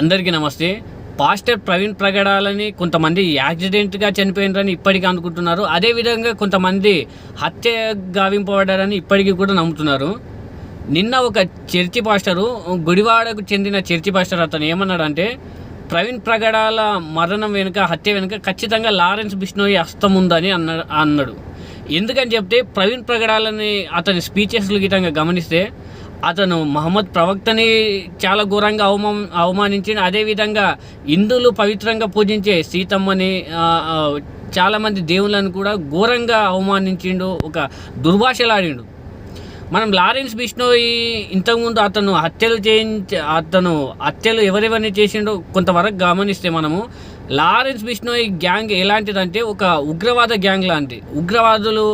అందరికీ నమస్తే. పాస్టర్ ప్రవీణ్ ప్రగడాలని కొంతమంది యాక్సిడెంట్గా చనిపోయినారని ఇప్పటికీ అనుకుంటున్నారు. అదేవిధంగా కొంతమంది హత్య గావింపబడ్డారని ఇప్పటికీ కూడా నమ్ముతున్నారు. నిన్న ఒక చర్చి పాస్టరు గుడివాడకు చెందిన చర్చి పాస్టర్ అతను ఏమన్నాడంటే ప్రవీణ్ ప్రగడాల మరణం వెనుక హత్య వెనుక ఖచ్చితంగా లారెన్స్ బిష్ణోయి హస్తం ఉందని అన్న అన్నాడు. ఎందుకని చెప్తే ప్రవీణ్ ప్రగడాలని అతని స్పీచెస్లు గిటంగా గమనిస్తే అతను మహమ్మద్ ప్రవక్తని చాలా ఘోరంగా అవమా అవమానించి అదేవిధంగా హిందువులు పవిత్రంగా పూజించే సీతమ్మని చాలామంది దేవుళ్ళను కూడా ఘోరంగా అవమానించిండు ఒక దుర్భాషలాడిండు. మనం లారెన్స్ బిష్ణోయి ఇంతకుముందు అతను హత్యలు చేయించ అతను హత్యలు ఎవరెవరిని చేసిండో కొంతవరకు గమనిస్తే మనము లారెన్స్ బిష్ణోయి గ్యాంగ్ ఎలాంటిదంటే ఒక ఉగ్రవాద గ్యాంగ్ లాంటి. ఉగ్రవాదులు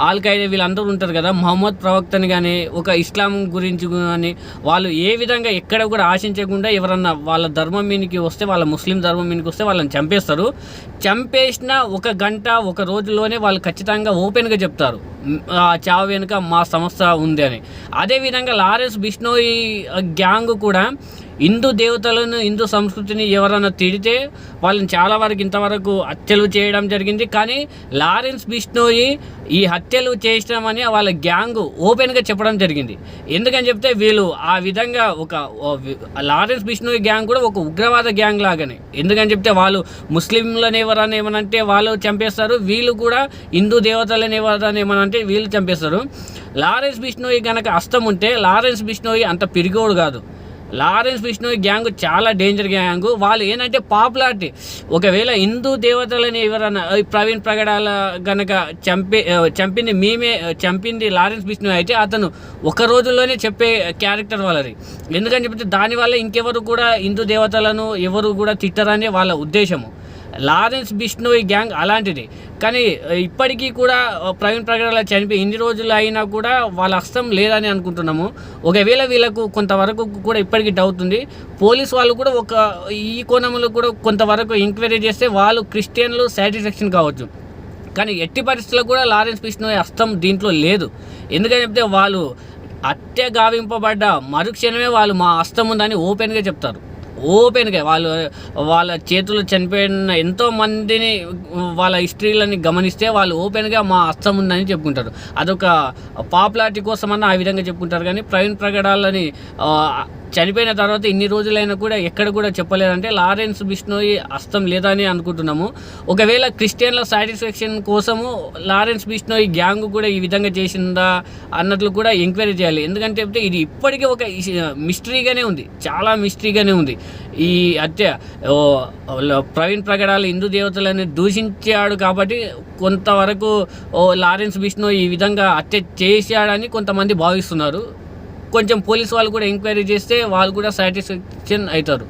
ఆల్ఖైదా వీళ్ళందరూ ఉంటారు కదా మహమ్మద్ ప్రవక్తని కానీ ఒక ఇస్లాం గురించి కానీ వాళ్ళు ఏ విధంగా ఎక్కడ కూడా ఆశించకుండా ఎవరన్నా వాళ్ళ ధర్మం మీదకి వస్తే వాళ్ళ ముస్లిం ధర్మం మీదకి వస్తే వాళ్ళని చంపేస్తారు. చంపేసిన ఒక గంట ఒక రోజులోనే వాళ్ళు ఖచ్చితంగా ఓపెన్గా చెప్తారు. చావు వెనుక మా సంస్థ ఉంది అని. అదేవిధంగా లారెన్స్ బిష్ణోయి గ్యాంగ్ కూడా హిందూ దేవతలను హిందూ సంస్కృతిని ఎవరైనా తిడితే వాళ్ళని చాలా వరకు ఇంతవరకు హత్యలు చేయడం జరిగింది. కానీ లారెన్స్ బిష్ణోయి ఈ హత్యలు చేసినామని వాళ్ళ గ్యాంగ్ ఓపెన్గా చెప్పడం జరిగింది. ఎందుకని చెప్తే వీళ్ళు ఆ విధంగా ఒక లారెన్స్ బిష్ణోయి గ్యాంగ్ కూడా ఒక ఉగ్రవాద గ్యాంగ్ లాగానే. ఎందుకని చెప్తే వాళ్ళు ముస్లింలను ఎవరైనా ఏమనంటే వాళ్ళు చంపేస్తారు. వీళ్ళు కూడా హిందూ దేవతలను ఎవరైనా ఏమనంటే వీళ్ళు చంపేస్తారు. లారెన్స్ బిష్ణోయి గనక అస్తం ఉంటే లారెన్స్ బిష్ణోయి అంత పిరిగోడు కాదు. లారెన్స్ బిష్ణోయి గ్యాంగ్ చాలా డేంజర్ గ్యాంగ్. వాళ్ళు ఏంటంటే పాపులారిటీ. ఒకవేళ హిందూ దేవతలని ఎవరైనా ప్రవీణ్ ప్రగడాల కనుక చంపే చంపింది మేమే చంపింది లారెన్స్ బిష్ణోయి అయితే అతను ఒక రోజుల్లోనే చెప్పే క్యారెక్టర్ వాళ్ళది. ఎందుకని చెప్తే దానివల్ల ఇంకెవరు కూడా హిందూ దేవతలను ఎవరు కూడా తిట్టరని వాళ్ళ ఉద్దేశము. లారెన్స్ బిష్ణోయ్ గ్యాంగ్ అలాంటిది. కానీ ఇప్పటికీ కూడా ప్రవీణ్ ప్రగడాల చనిపోయి ఇన్ని రోజులు అయినా కూడా వాళ్ళ హస్తం లేదని అనుకుంటున్నాము. ఒకవేళ వీళ్ళకు కొంతవరకు కూడా ఇప్పటికీ డౌట్ ఉంది. పోలీస్ వాళ్ళు కూడా ఒక ఈ కోణంలో కూడా కొంతవరకు ఎంక్వైరీ చేస్తే వాళ్ళు క్రిస్టియన్లు సాటిస్ఫాక్షన్ కావచ్చు. కానీ ఎట్టి పరిస్థితుల్లో కూడా లారెన్స్ పిష్ణు హస్తం దీంట్లో లేదు. ఎందుకని చెప్తే వాళ్ళు హత్య గావింపబడ్డ మరుక్షణమే వాళ్ళు మా హస్తం ఉందని ఓపెన్గా చెప్తారు. ఓపెన్గా వాళ్ళు వాళ్ళ చేతులు చనిపోయిన ఎంతో మందిని వాళ్ళ హిస్టరీలని గమనిస్తే వాళ్ళు ఓపెన్గా మా అస్తం ఉందని చెప్పుకుంటారు. అదొక పాపులారిటీ కోసమన్నా ఆ విధంగా చెప్పుకుంటారు. కానీ ప్రవీణ్ ప్రగడాలని చనిపోయిన తర్వాత ఇన్ని రోజులైనా కూడా ఎక్కడ కూడా చెప్పలేదంటే లారెన్స్ బిష్ణోయి అస్తం లేదని అనుకుంటున్నాము. ఒకవేళ క్రిస్టియన్ల సాటిస్ఫాక్షన్ కోసము లారెన్స్ బిష్ణోయి గ్యాంగ్ కూడా ఈ విధంగా చేసిందా అన్నట్లు కూడా ఎంక్వైరీ చేయాలి. ఎందుకంటే చెప్తే ఇది ఇప్పటికీ ఒక మిస్టరీగానే ఉంది. చాలా మిస్టరీగానే ఉంది. ఈ హత్య ప్రవీణ్ ప్రగడాలు హిందూ దేవతలని దూషించాడు కాబట్టి కొంతవరకు ఓ లారెన్స్ బిష్ణు ఈ విధంగా హత్య చేశాడని కొంతమంది భావిస్తున్నారు. కొంచెం పోలీస్ వాళ్ళు కూడా ఎంక్వైరీ చేస్తే వాళ్ళు కూడా సాటిస్ఫాక్షన్ అవుతారు.